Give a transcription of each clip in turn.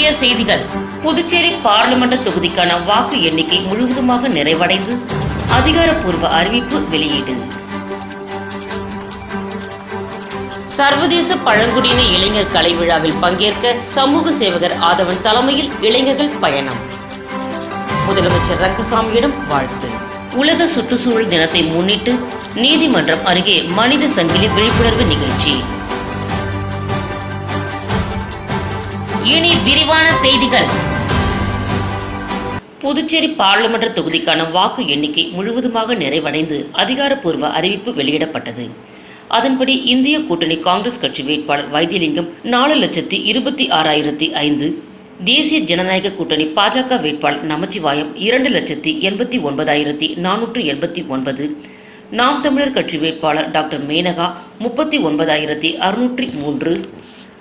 முக்கிய செய்திகள். புதுச்சேரி பார்லிமெண்ட் தொகுதிக்கான வாக்கு எண்ணிக்கை முழுவதுமாக நிறைவடைந்து அதிகாரப்பூர்வ அறிவிப்பு வெளியீடு. சர்வதேச பழங்குடியின இளைஞர் கலை விழாவில் பங்கேற்க சமூக சேவகர் ஆதவன் தலைமையில் இளைஞர்கள் பயணம். முதலமைச்சர் ரங்கசாமியிடம் வாழ்த்து. உலக சுற்றுச்சூழல் தினத்தை முன்னிட்டு நீதிமன்றம் அருகே மனித சங்கிலி விழிப்புணர்வு நிகழ்ச்சி. இனி விரிவான செய்திகள். புதுச்சேரி பாராளுமன்ற தொகுதிக்கான வாக்கு எண்ணிக்கை முழுவதுமாக நிறைவடைந்து அதிகாரப்பூர்வ அறிவிப்பு வெளியிடப்பட்டது. அதன்படி இந்திய கூட்டணி காங்கிரஸ் கட்சி வேட்பாளர் வைத்தியலிங்கம் நாலு லட்சத்தி இருபத்தி ஆறாயிரத்தி ஐந்து தேசிய ஜனநாயக கூட்டணி பாஜக வேட்பாளர் நமச்சிவாயம் இரண்டு லட்சத்தி எண்பத்தி ஒன்பதாயிரத்தி நானூற்று எண்பத்தி ஒன்பது நாம் தமிழர் கட்சி வேட்பாளர் டாக்டர் மேனகா முப்பத்தி ஒன்பதாயிரத்தி அறுநூற்றி மூன்று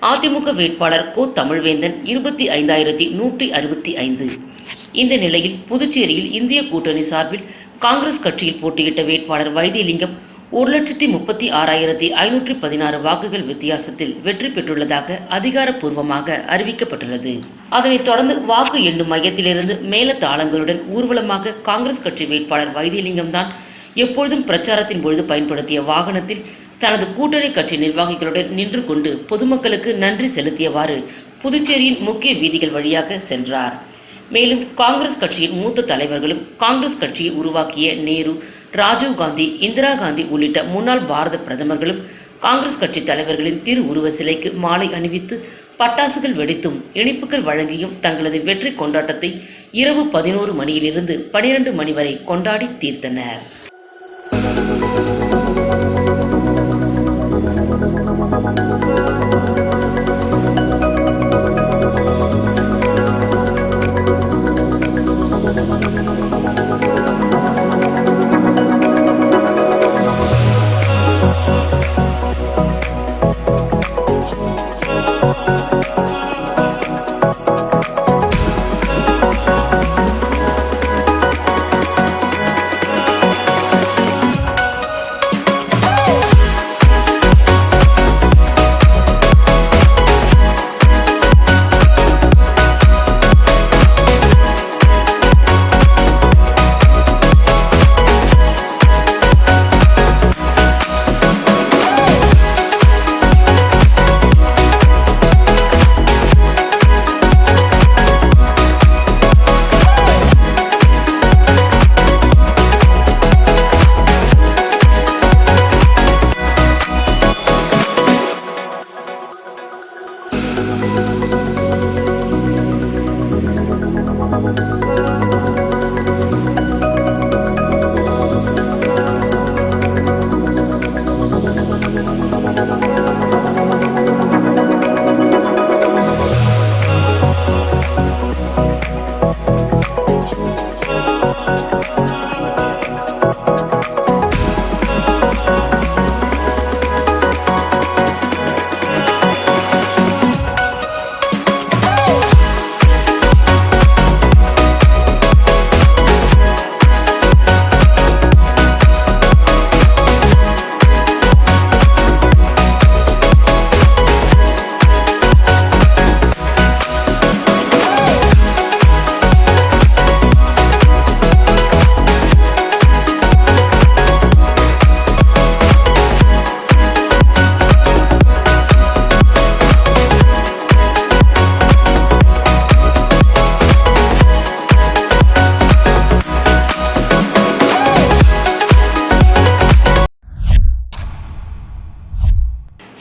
அதிமுக வேட்பாளர் கோ தமிழ்வேந்தன் இருபத்தி ஐந்தாயிரத்தி நூற்றி அறுபத்தி ஐந்து. இந்த நிலையில் புதுச்சேரியில் இந்திய கூட்டணி சார்பில் காங்கிரஸ் கட்சியில் போட்டியிட்ட வேட்பாளர் வைத்தியலிங்கம் ஒரு லட்சத்தி முப்பத்தி ஆறாயிரத்தி ஐநூற்றி பதினாறு வாக்குகள் வித்தியாசத்தில் வெற்றி பெற்றுள்ளதாக அதிகாரப்பூர்வமாக அறிவிக்கப்பட்டுள்ளது. அதனைத் தொடர்ந்து வாக்கு எண்ணும் மையத்திலிருந்து மேல தாளங்களுடன் ஊர்வலமாக காங்கிரஸ் கட்சி வேட்பாளர் வைத்தியலிங்கம் தான் எப்பொழுதும் பிரச்சாரத்தின் பொழுது பயன்படுத்திய வாகனத்தில் தனது கூட்டணி கட்சி நிர்வாகிகளுடன் நின்று கொண்டு பொதுமக்களுக்கு நன்றி செலுத்தியவாறு புதுச்சேரியின் முக்கிய வீதிகள் வழியாக சென்றார். மேலும் காங்கிரஸ் கட்சியின் மூத்த தலைவர்களும் காங்கிரஸ் கட்சியை உருவாக்கிய நேரு ராஜீவ் காந்தி இந்திரா காந்தி உள்ளிட்ட முன்னாள் பாரத பிரதமர்களும் காங்கிரஸ் கட்சி தலைவர்களின் திரு உருவ சிலைக்கு மாலை அணிவித்து பட்டாசுகள் வெடித்தும் இனிப்புகள் வழங்கியும் தங்களது வெற்றி கொண்டாட்டத்தை இரவு பதினோரு மணியிலிருந்து பனிரெண்டு மணி வரை கொண்டாடி தீர்த்தனர்.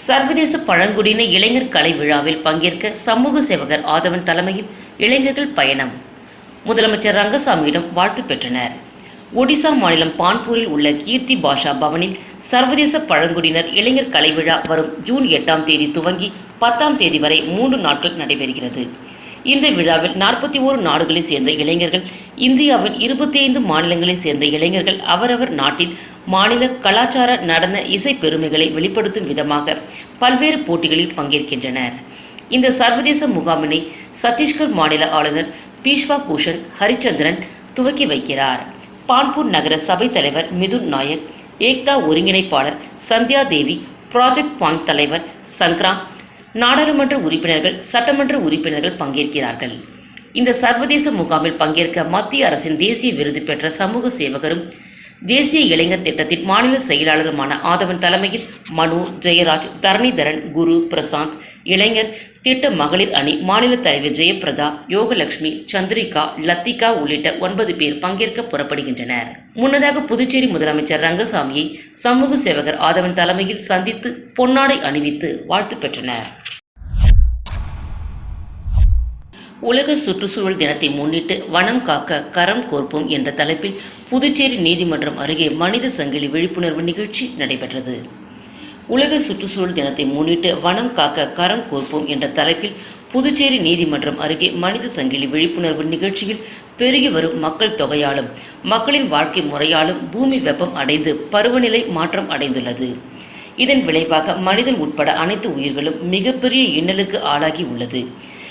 சர்வதேச பழங்குடியின இளைஞர் கலை விழாவில் பங்கேற்க சமூக சேவகர் ஆதவன் தலைமையில் இளைஞர்கள் பயணம். முதலமைச்சர் ரங்கசாமியிடம் வாழ்த்து பெற்றனர். ஒடிசா மாநிலம் பான்பூரில் உள்ள கீர்த்தி பாஷா பவனில் சர்வதேச பழங்குடியினர் இளைஞர் கலை விழா வரும் ஜூன் எட்டாம் தேதி துவங்கி பத்தாம் தேதி வரை மூன்று நாட்கள் நடைபெறுகிறது. இந்த விழாவில் நாற்பத்தி ஓரு நாடுகளைச் சேர்ந்த இளைஞர்கள் இந்தியாவின் இருபத்தி ஐந்து மாநிலங்களைச் சேர்ந்த இளைஞர்கள் அவரவர் நாட்டின் மாநில கலாச்சார நடன இசை பெருமைகளை வெளிப்படுத்தும் விதமாக பல்வேறு போட்டிகளில் பங்கேற்கின்றனர். இந்த சர்வதேச முகாமினை சத்தீஸ்கர் மாநில ஆளுநர் பீஷ்வா பூஷன் ஹரிச்சந்திரன் துவக்கி வைக்கிறார். பான்பூர் நகர சபை தலைவர் மிதுன் நாயக் ஏக்தா ஒருங்கிணைப்பாளர் சந்தியா தேவி ப்ராஜெக்ட் பாயிண்ட் தலைவர் சங்கராம் நாடாளுமன்ற உறுப்பினர்கள் சட்டமன்ற உறுப்பினர்கள் பங்கேற்கிறார்கள். இந்த சர்வதேச முகாமில் பங்கேற்க மத்திய அரசின் தேசிய விருது பெற்ற சமூக சேவகரும் தேசிய இளைஞர் திட்டத்தின் மாநில செயலாளருமான ஆதவன் தலைமையில் மனு ஜெயராஜ் தரணிதரன் குரு பிரசாந்த் இளைஞர் திட்ட மகளிர் அணி மாநில தலைவர் ஜெயபிரதா யோகலட்சுமி சந்திரிகா லத்திகா உள்ளிட்ட ஒன்பது பேர் பங்கேற்க புறப்படுகின்றனர். முன்னதாக புதுச்சேரி முதலமைச்சர் ரங்கசாமியை சமூக சேவகர் ஆதவன் தலைமையில் சந்தித்து பொன்னாடை அணிவித்து வாழ்த்து பெற்றனர். உலக சுற்றுச்சூழல் தினத்தை முன்னிட்டு வனம் காக்க கரம் கோர்ப்போம் என்ற தலைப்பில் புதுச்சேரி நீதிமன்றம் அருகே மனித சங்கிலி விழிப்புணர்வு நிகழ்ச்சி நடைபெற்றது. உலக சுற்றுச்சூழல் தினத்தை முன்னிட்டு வனம் காக்க கரம் கோர்ப்போம் என்ற தலைப்பில் புதுச்சேரி நீதிமன்றம் அருகே மனித சங்கிலி விழிப்புணர்வு நிகழ்ச்சியில் பெருகி வரும் மக்கள் தொகையாலும் மக்களின் வாழ்க்கை முறையாலும் பூமி வெப்பம் அடைந்து பருவநிலை மாற்றம் அடைந்துள்ளது. இதன் விளைவாக மனிதன் உட்பட அனைத்து உயிர்களும் மிகப்பெரிய இன்னலுக்கு ஆளாகி உள்ளது.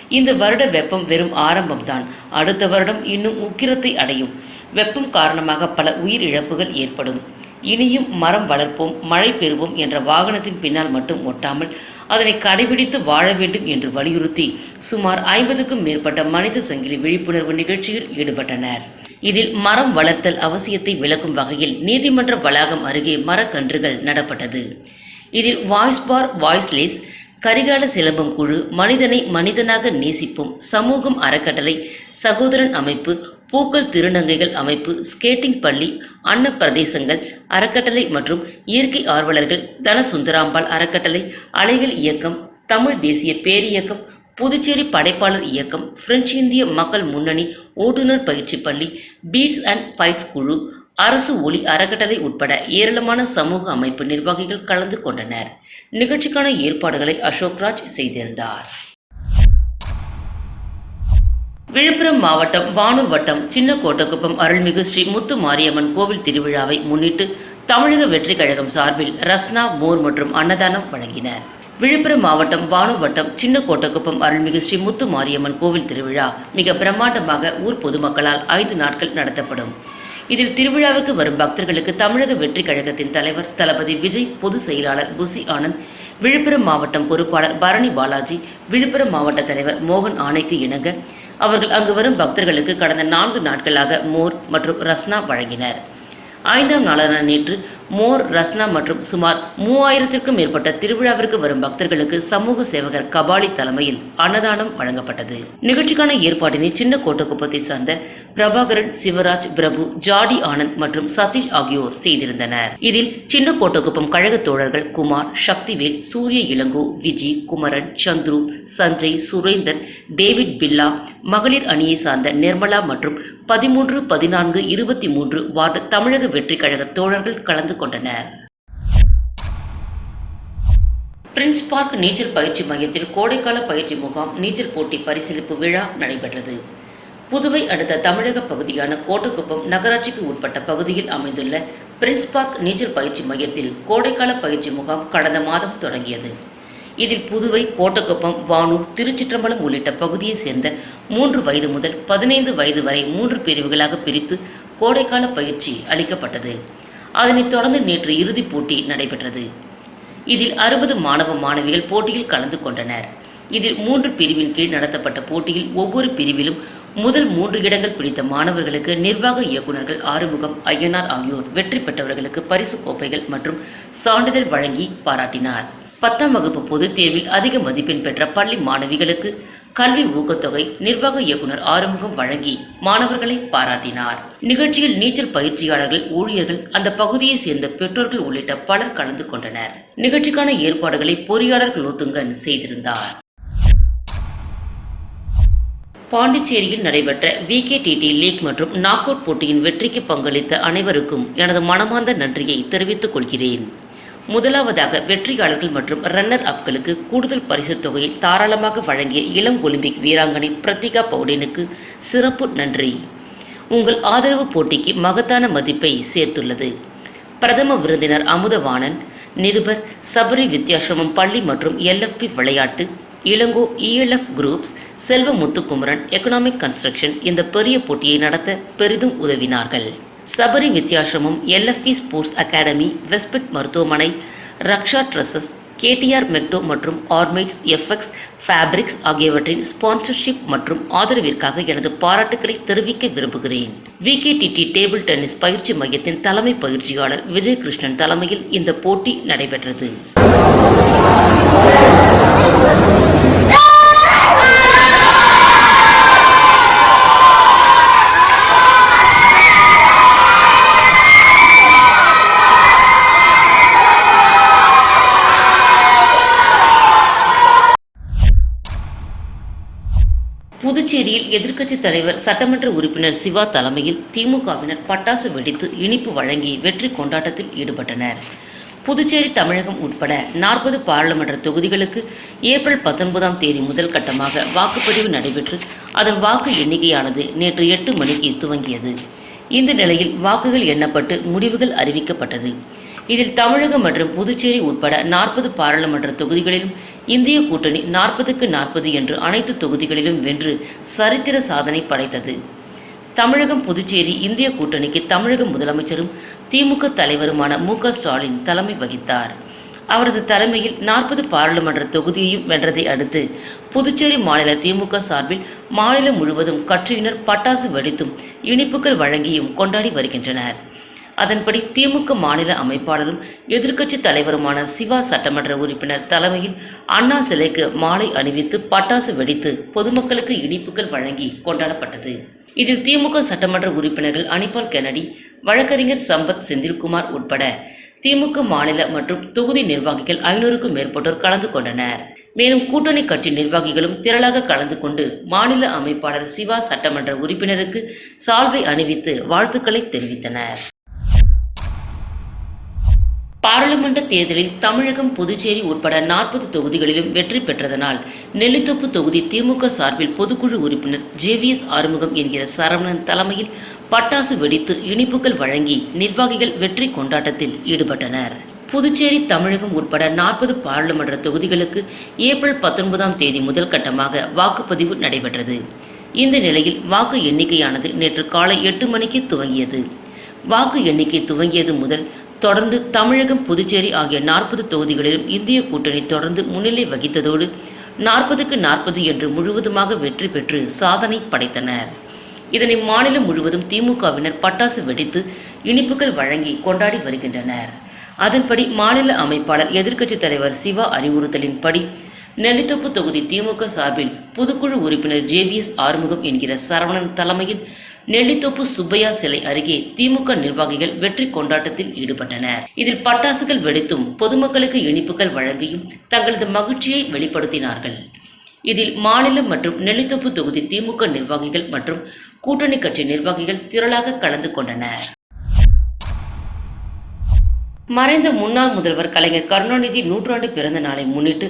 இந்த வருட வெப்பம் வெறும் ஆரம்பம்தான். அடுத்த வருடம் இன்னும் உக்கிரத்தை அடையும். வெப்பம் காரணமாக பல உயிர் இழப்புகள் ஏற்படும். இனியும் மரம் வளர்ப்போம் மழை பெறுவோம் என்ற வாகனத்தின் பின்னால் மட்டும் ஒட்டாமல் அதனை கடைபிடித்து வாழ வேண்டும் என்று வலியுறுத்தி சுமார் ஐம்பதுக்கும் மேற்பட்ட மனித சங்கிலி விழிப்புணர்வு நிகழ்ச்சியில் ஈடுபட்டனர். இதில் மரம் வளர்த்தல் அவசியத்தை விளக்கும் வகையில் நீதிமன்ற வளாகம் அருகே மரக்கன்றுகள் நடப்பட்டது. இதில் voice for voiceless Karikala Silambam குழு மனிதனை மனிதனாக நேசிப்போம் சமூகம் அறக்கட்டளை சகோதரன் அமைப்பு பூக்கள் திருநங்கைகள் அமைப்பு ஸ்கேட்டிங் பள்ளி அன்ன பிரதேசங்கள் அறக்கட்டளை மற்றும் இயற்கை ஆர்வலர்கள் தனசுந்தராம்பாள் அறக்கட்டளை அலைகள் இயக்கம் தமிழ் தேசிய பேரியக்கம் புதுச்சேரி படைப்பாளர் இயக்கம் பிரெஞ்சு இந்திய மக்கள் முன்னணி ஓட்டுநர் பயிற்சி பள்ளி பீட்ஸ் அண்ட் பைட்ஸ் குழு அரசு ஒளி அறக்கட்டளை உட்பட ஏராளமான சமூக அமைப்பு நிர்வாகிகள் கலந்து கொண்டனர். நிகழ்ச்சிக்கான ஏற்பாடுகளை அசோக்ராஜ் செய்திருந்தார். விழுப்புரம் மாவட்டம் வானூர் வட்டம் சின்ன கோட்டக்குப்பம் அருள்மிகு ஸ்ரீ முத்து மாரியம்மன் கோவில் திருவிழாவை முன்னிட்டு தமிழக வெற்றிக் கழகம் சார்பில் ரஸ்னா மோர் மற்றும் அன்னதானம் வழங்கினர். விழுப்புரம் மாவட்டம் வானூர் வட்டம் சின்ன கோட்டக்குப்பம் அருள்மிகு ஸ்ரீ முத்து மாரியம்மன் கோவில் திருவிழா மிக பிரம்மாண்டமாக ஊர் பொதுமக்களால் ஐந்து நாட்கள் நடத்தப்படும். இதில் திருவிழாவுக்கு வரும் பக்தர்களுக்கு தமிழக வெற்றி கழகத்தின் தலைவர் தளபதி விஜய் பொதுச் செயலாளர் புசி ஆனந்த் விழுப்புரம் மாவட்டம் பொறுப்பாளர் பரணி பாலாஜி விழுப்புரம் மாவட்ட தலைவர் மோகன் ஆணைக்கு இணங்க அவர்கள் அங்கு வரும் பக்தர்களுக்கு கடந்த நான்கு நாட்களாக மோர் மற்றும் ரஸ்னா வழங்கினர். ஐந்தாம் நாளான நேற்று மோர் ரஸ்னா மற்றும் சுமார் மூவாயிரத்திற்கும் மேற்பட்ட திருவிழாவிற்கு வரும் பக்தர்களுக்கு சமூக சேவகர் கபாலி தலைமையில் அன்னதானம் வழங்கப்பட்டது. நிகழ்ச்சிக்கான ஏற்பாட்டினை சின்ன கோட்டக்குப்பத்தை சார்ந்த பிரபாகரன் சிவராஜ் பிரபு ஜாடி ஆனந்த் மற்றும் சதீஷ் ஆகியோர் செய்திருந்தனர். இதில் சின்ன கோட்டக்குப்பம் கழக தோழர்கள் குமார் சக்திவேல் சூரிய இளங்கோ விஜி குமரன் சந்துரு சஞ்சய் சுரேந்தர் டேவிட் பில்லா மகளிர் அணியை சார்ந்த நிர்மலா மற்றும் பதிமூன்று பதினான்கு இருபத்தி மூன்று வார்டு தமிழக வெற்றி கழக தோழர்கள் கலந்து கொண்டனர் பிரின்ஸ் பார்க் நீச்சல் பயிற்சி மையத்தில் கோடைக்கால பயிற்சி முகாம் நீச்சல் போட்டி பரிசீலிப்பு விழா நடைபெற்றது. புதுவை அடுத்த தமிழக பகுதியான கோட்டக்குப்பம் நகராட்சிக்கு உட்பட்ட பகுதியில் அமைந்துள்ள பிரின்ஸ் பார்க் நீச்சல் பயிற்சி மையத்தில் கோடைக்கால பயிற்சி முகாம் கடந்த மாதம் தொடங்கியது. இதில் புதுவை கோட்டக்குப்பம் வானூர் திருச்சிற்றம்பலம் உள்ளிட்ட பகுதியைச் சேர்ந்த மூன்று வயது முதல் பதினைந்து வயது வரை மூன்று பிரிவுகளாக பிரித்து கோடைக்கால பயிற்சி அளிக்கப்பட்டது. அதனைத் தொடர்ந்து நேற்று இறுதிப் போட்டி நடைபெற்றது. இதில் அறுபது மாணவ மாணவிகள் போட்டியில் கலந்து கொண்டனர். இதில் மூன்று பிரிவின் கீழ் நடத்தப்பட்ட போட்டியில் ஒவ்வொரு பிரிவிலும் முதல் மூன்று இடங்கள் பிடித்த மாணவர்களுக்கு நிர்வாக இயக்குநர்கள் ஆறுமுகம் ஐயனார் ஆகியோர் வெற்றி பெற்றவர்களுக்கு பரிசு கோப்பைகள் மற்றும் சான்றிதழ் வழங்கி பாராட்டினார். பத்தாம் வகுப்பு பொதுத் தேர்வில் அதிக மதிப்பெண் பெற்ற பள்ளி மாணவிகளுக்கு கல்வி ஊக்கத்தொகை நிர்வாக இயக்குனர் ஆறுமுகம் வழங்கி மாணவர்களை பாராட்டினார். நிகழ்ச்சியில் நீச்சல் பயிற்சியாளர்கள் ஊழியர்கள் அந்த பகுதியை சேர்ந்த பெற்றோர்கள் உள்ளிட்ட பலர் கலந்து கொண்டனர். நிகழ்ச்சிக்கான ஏற்பாடுகளை பொறியாளர் குலோத்துங்கன் செய்திருந்தார். பாண்டிச்சேரியில் நடைபெற்ற விகேடிடி லீக் மற்றும் நாக் அவுட் போட்டியின் வெற்றிக்கு பங்களித்த அனைவருக்கும் எனது மனமார்ந்த நன்றியை தெரிவித்துக் கொள்கிறேன். முதலாவதாக வெற்றியாளர்கள் மற்றும் ரன்னர் அப்களுக்கு கூடுதல் பரிசுத் தொகையை தாராளமாக வழங்கிய இளம் ஒலிம்பிக் வீராங்கனை பிரத்திகா பவுடேனுக்கு சிறப்பு நன்றி. உங்கள் ஆதரவு போட்டிக்கு மகத்தான மதிப்பை சேர்த்துள்ளது. பிரதம விருந்தினர் அமுதவாணன் நிருபர் சபரி வித்யாசிரமம் பள்ளி மற்றும் எல்எஃப்பி விளையாட்டு இளங்கோ இஎல்எஃப் குரூப்ஸ் செல்வ முத்துக்குமரன் எக்கனாமிக் கன்ஸ்ட்ரக்ஷன் இந்த பெரிய போட்டியை நடத்த பெரிதும் உதவினார்கள். Sabari Vidyashram LFP sports academy வெஸ்பிட் மருத்துவமனை ரக்ஷா ட்ரஸஸ் கேடிஆர் மெக்டோ மற்றும் ஆர்மைட்ஸ் எஃப்எக்ஸ் ஃபேப்ரிக்ஸ் ஆகியவற்றின் ஸ்பான்சர்ஷிப் மற்றும் ஆதரவிற்காக எனது பாராட்டுக்களை தெரிவிக்க விரும்புகிறேன். விகேடிடி டேபிள் டென்னிஸ் பயிற்சி மையத்தின் தலைமை பயிற்சியாளர் விஜய் கிருஷ்ணன் தலைமையில் இந்த போட்டி நடைபெற்றது. புதுச்சேரியில் எதிர்க்கட்சித் தலைவர் சட்டமன்ற உறுப்பினர் சிவா தலைமையில் திமுகவினர் பட்டாசு வெடித்து இனிப்பு வழங்கி வெற்றி கொண்டாட்டத்தில் ஈடுபட்டனர். புதுச்சேரி தமிழகம் உட்பட நாற்பது பாராளுமன்ற தொகுதிகளுக்கு ஏப்ரல் பத்தொன்பதாம் தேதி முதல் கட்டமாக வாக்குப்பதிவு நடைபெற்று அதன் வாக்கு எண்ணிக்கையானது நேற்று எட்டு மணிக்கு துவங்கியது. இந்த நிலையில் வாக்குகள் எண்ணப்பட்டு முடிவுகள் அறிவிக்கப்பட்டது. இதில் தமிழகம் மற்றும் புதுச்சேரி உட்பட நாற்பது பாராளுமன்ற தொகுதிகளிலும் இந்திய கூட்டணி நாற்பதுக்கு நாற்பது என்று அனைத்து தொகுதிகளிலும் வென்று சரித்திர சாதனை படைத்தது. தமிழகம் புதுச்சேரி இந்திய கூட்டணிக்கு தமிழக முதலமைச்சரும் திமுக தலைவருமான மு க ஸ்டாலின் தலைமை வகித்தார். அவரது தலைமையில் நாற்பது பாராளுமன்ற தொகுதியையும் வென்றதை அடுத்து புதுச்சேரி மாநில திமுக சார்பில் மாநிலம் முழுவதும் கட்சியினர் பட்டாசு வெடித்தும் இனிப்புகள் வழங்கியும் கொண்டாடி வருகின்றனர். அதன்படி திமுக மாநில அமைப்பாளரும் எதிர்க்கட்சி தலைவருமான சிவா சட்டமன்ற உறுப்பினர் தலைமையில் அண்ணா சிலைக்கு மாலை அணிவித்து பட்டாசு வெடித்து பொதுமக்களுக்கு இனிப்புகள் வழங்கி கொண்டாடப்பட்டது. இதில் திமுக சட்டமன்ற உறுப்பினர்கள் அனிபால் கென்னடி வழக்கறிஞர் சம்பத் செந்தில்குமார் உட்பட திமுக மாநில மற்றும் தொகுதி நிர்வாகிகள் ஐநூறுக்கும் மேற்பட்டோர் கலந்து கொண்டனர். மேலும் கூட்டணி கட்சி நிர்வாகிகளும் திரளாக கலந்து கொண்டு மாநில அமைப்பாளர் சிவா சட்டமன்ற உறுப்பினருக்கு சால்வை அணிவித்து வாழ்த்துக்களை தெரிவித்தனர். பாராளுமன்ற தேர்தலில் தமிழகம் புதுச்சேரி உட்பட நாற்பது தொகுதிகளிலும் வெற்றி பெற்றதனால் நெல்லித்தோப்பு தொகுதி திமுக சார்பில் பொதுக்குழு உறுப்பினர் ஜேவிஎஸ் ஆறுமுகம் என்கிற சரவணன் தலைமையில் பட்டாசு வெடித்து இனிப்புகள் வழங்கி நிர்வாகிகள் வெற்றி கொண்டாட்டத்தில் ஈடுபட்டனர். புதுச்சேரி தமிழகம் உட்பட நாற்பது பாராளுமன்ற தொகுதிகளுக்கு ஏப்ரல் பத்தொன்பதாம் தேதி முதல் கட்டமாக வாக்குப்பதிவு நடைபெற்றது. இந்த நிலையில் வாக்கு எண்ணிக்கையானது நேற்று காலை எட்டு மணிக்கு துவங்கியது. வாக்கு எண்ணிக்கை துவங்கியது முதல் தொடர்ந்து தமிழகம் புதுச்சேரி ஆகிய நாற்பது தொகுதிகளிலும் இந்திய கூட்டணி தொடர்ந்து முன்னிலை வகித்ததோடு நாற்பதுக்கு நாற்பது என்று முழுவதுமாக வெற்றி பெற்று சாதனை படைத்தனர். இதனை மாநிலம் முழுவதும் திமுகவினர் பட்டாசு வெடித்து இனிப்புகள் வழங்கி கொண்டாடி வருகின்றனர். அதன்படி மாநில அமைப்பாளர் எதிர்க்கட்சித் தலைவர் சிவா அறிவுறுத்தலின்படி நெல்லித்தோப்பு தொகுதி திமுக சார்பில் பொதுக்குழு உறுப்பினர் ஜேவிஎஸ் ஆறுமுகம் என்கிற சரவணன் தலைமையில் நெல்லித்தோப்பு சுப்பையா சிலை அருகே திமுக நிர்வாகிகள் வெற்றி கொண்டாட்டத்தில் ஈடுபட்டனர். இதில் பட்டாசுகள் வெடித்தும் பொதுமக்களுக்கு இனிப்புகள் வழங்கியும் தங்களது மகிழ்ச்சியை வெளிப்படுத்தினார்கள். இதில் மாநிலம் மற்றும் நெல்லித்தோப்பு தொகுதி திமுக நிர்வாகிகள் மற்றும் கூட்டணி கட்சி நிர்வாகிகள் திரளாக கலந்து கொண்டனர். மறைந்த முன்னாள் முதல்வர் கலைஞர் கருணாநிதி நூற்றாண்டு பிறந்த நாளை முன்னிட்டு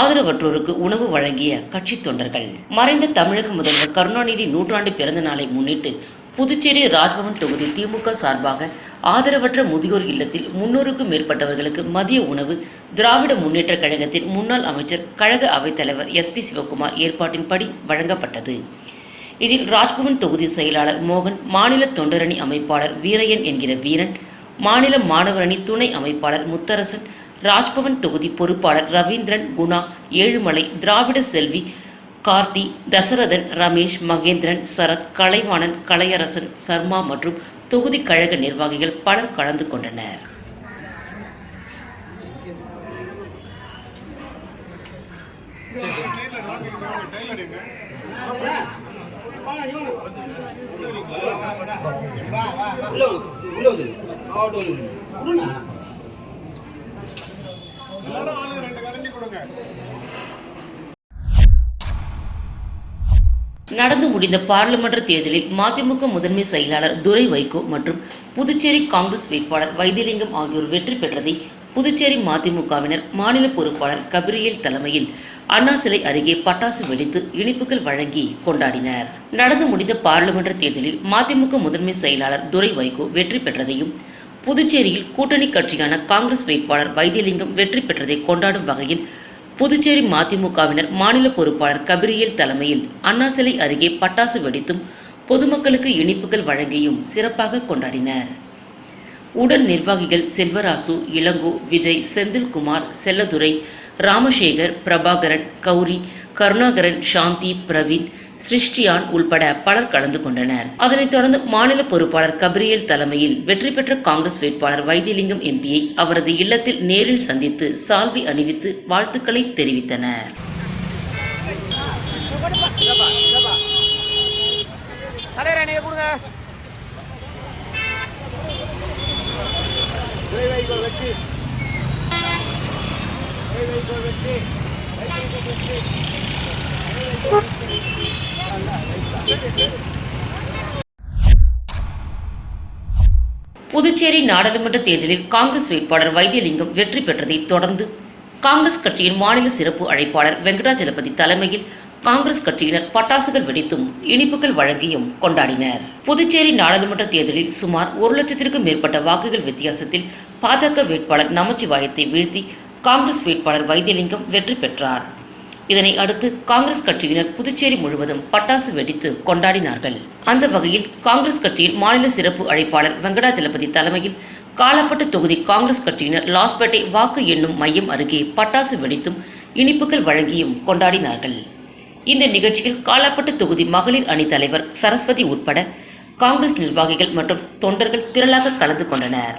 ஆதரவற்றோருக்கு உணவு வழங்கிய கட்சி தொண்டர்கள். மறைந்த தமிழக முதல்வர் கருணாநிதி நூற்றாண்டு பிறந்த நாளை முன்னிட்டு புதுச்சேரி ராஜ்பவன் தொகுதி திமுக சார்பாக ஆதரவற்ற முதியோர் இல்லத்தில் முன்னூறுக்கும் மேற்பட்டவர்களுக்கு மதிய உணவு திராவிட முன்னேற்ற கழகத்தின் முன்னாள் அமைச்சர் கழக அவைத்தலைவர் எஸ் பி சிவகுமார் ஏற்பாட்டின்படி வழங்கப்பட்டது. இதில் ராஜ்பவன் தொகுதி செயலாளர் மோகன் மாநில தொண்டரணி அமைப்பாளர் வீரையன் என்கிற வீரன் மாநில மாணவர் அணி துணை அமைப்பாளர் முத்தரசன் ராஜ்பவன் தொகுதி பொறுப்பாளர் ரவீந்திரன் குணா ஏழுமலை திராவிட செல்வி கார்த்தி தசரதன் ரமேஷ் மகேந்திரன் சரத் கலைவாணன் கலையரசன் சர்மா மற்றும் தொகுதி கழக நிர்வாகிகள் பலர் கலந்து கொண்டனர். உள்ள வந்து, நடந்து முடிந்த பாராளுமன்ற தேர்தலில் மதிமுக முதன்மை செயலாளர் துரை வைகோ மற்றும் புதுச்சேரி காங்கிரஸ் வேட்பாளர் வைத்தியலிங்கம் ஆகியோர் வெற்றி பெற்றதை புதுச்சேரி மதிமுகவினர் மாநில பொறுப்பாளர் கபிரியல் தலைமையில் அண்ணா சிலை அருகே பட்டாசு வெடித்து இனிப்புகள் வழங்கி கொண்டாடினர். நடந்து முடிந்த பாராளுமன்ற தேர்தலில் மதிமுக முதன்மை செயலாளர் துரை வைகோ வெற்றி பெற்றதையும் புதுச்சேரியில் கூட்டணி கட்சியான காங்கிரஸ் வேட்பாளர் வைத்தியலிங்கம் வெற்றி பெற்றதை கொண்டாடும் வகையில் புதுச்சேரி மதிமுகவினர் மாநில பொறுப்பாளர் கபிரியல் தலைமையில் அண்ணா சிலை அருகே பட்டாசு வெடித்தும் பொதுமக்களுக்கு இனிப்புகள் வழங்கியும் சிறப்பாக கொண்டாடினர். உடல் நிர்வாகிகள் செல்வராசு இளங்கோ விஜய் செந்தில்குமார் செல்லதுரை ராமசேகர் பிரபாகரன் கௌரி கருணாகரன் சாந்தி பிரவீன் சிருஷ்டியான் உள்பட பலர் கலந்து கொண்டனர். அதனைத் தொடர்ந்து மாநில பொறுப்பாளர் கபிரியல் தலைமையில் வெற்றி பெற்ற காங்கிரஸ் வேட்பாளர் வைத்தியலிங்கம் எம்பியை அவரது இல்லத்தில் நேரில் சந்தித்து சால்வி அணிவித்து வாழ்த்துக்களை தெரிவித்தனர். வெற்றி புதுச்சேரி நாடாளுமன்ற தேர்தலில் காங்கிரஸ் வேட்பாளர் வைத்தியலிங்கம் வெற்றி பெற்றதை தொடர்ந்து காங்கிரஸ் கட்சியின் மாநில சிறப்பு அழைப்பாளர் வெங்கடாஜலபதி தலைமையில் காங்கிரஸ் கட்சியினர் பட்டாசுகள் வெடித்தும் இனிப்புகள் வழங்கியும் கொண்டாடினர். புதுச்சேரி நாடாளுமன்ற தேர்தலில் சுமார் ஒரு லட்சத்திற்கும் மேற்பட்ட வாக்குகள் வித்தியாசத்தில் பாஜக வேட்பாளர் நமச்சிவாயத்தை வீழ்த்தி காங்கிரஸ் வேட்பாளர் வைத்தியலிங்கம் வெற்றி பெற்றார். இதனை அடுத்து காங்கிரஸ் கட்சியினர் புதுச்சேரி முழுவதும் பட்டாசு வெடித்து கொண்டாடினார்கள். அந்த வகையில் காங்கிரஸ் கட்சியின் மாநில சிறப்பு அழைப்பாளர் வெங்கடாஜலபதி தலைமையில் காலப்பட்டு தொகுதி காங்கிரஸ் கட்சியினர் லாஸ்பேட்டை வாக்கு எண்ணும் மையம் அருகே பட்டாசு வெடித்தும் இனிப்புகள் வழங்கியும் கொண்டாடினார்கள். இந்த நிகழ்ச்சியில் காலப்பட்டு தொகுதி மகளிர் அணி தலைவர் சரஸ்வதி உட்பட காங்கிரஸ் நிர்வாகிகள் மற்றும் தொண்டர்கள் திரளாக கலந்து கொண்டனர்.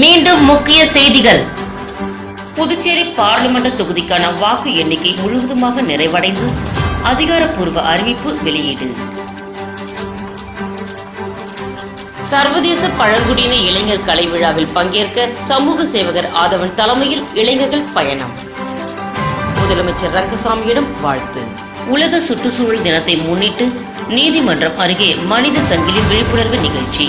மீண்டும் முக்கிய செய்திகள். புதுச்சேரி பார்லிமெண்ட் தொகுதிக்கான வாக்கு எண்ணிக்கை முழுவதுமாக நிறைவடைந்து அதிகாரப்பூர்வ அறிவிப்பு வெளியீடு. சர்வதேச பழங்குடியின இளைஞர் கலை விழாவில் பங்கேற்க சமூக சேவகர் ஆதவன் தலைமையில் இளைஞர்கள் பயணம். முதலமைச்சர் ரங்கசாமியிடம் வாழ்த்து. உலக சுற்றுச்சூழல் தினத்தை முன்னிட்டு நீதிமன்றம் அருகே மனித சங்கிலி விழிப்புணர்வு நிகழ்ச்சி.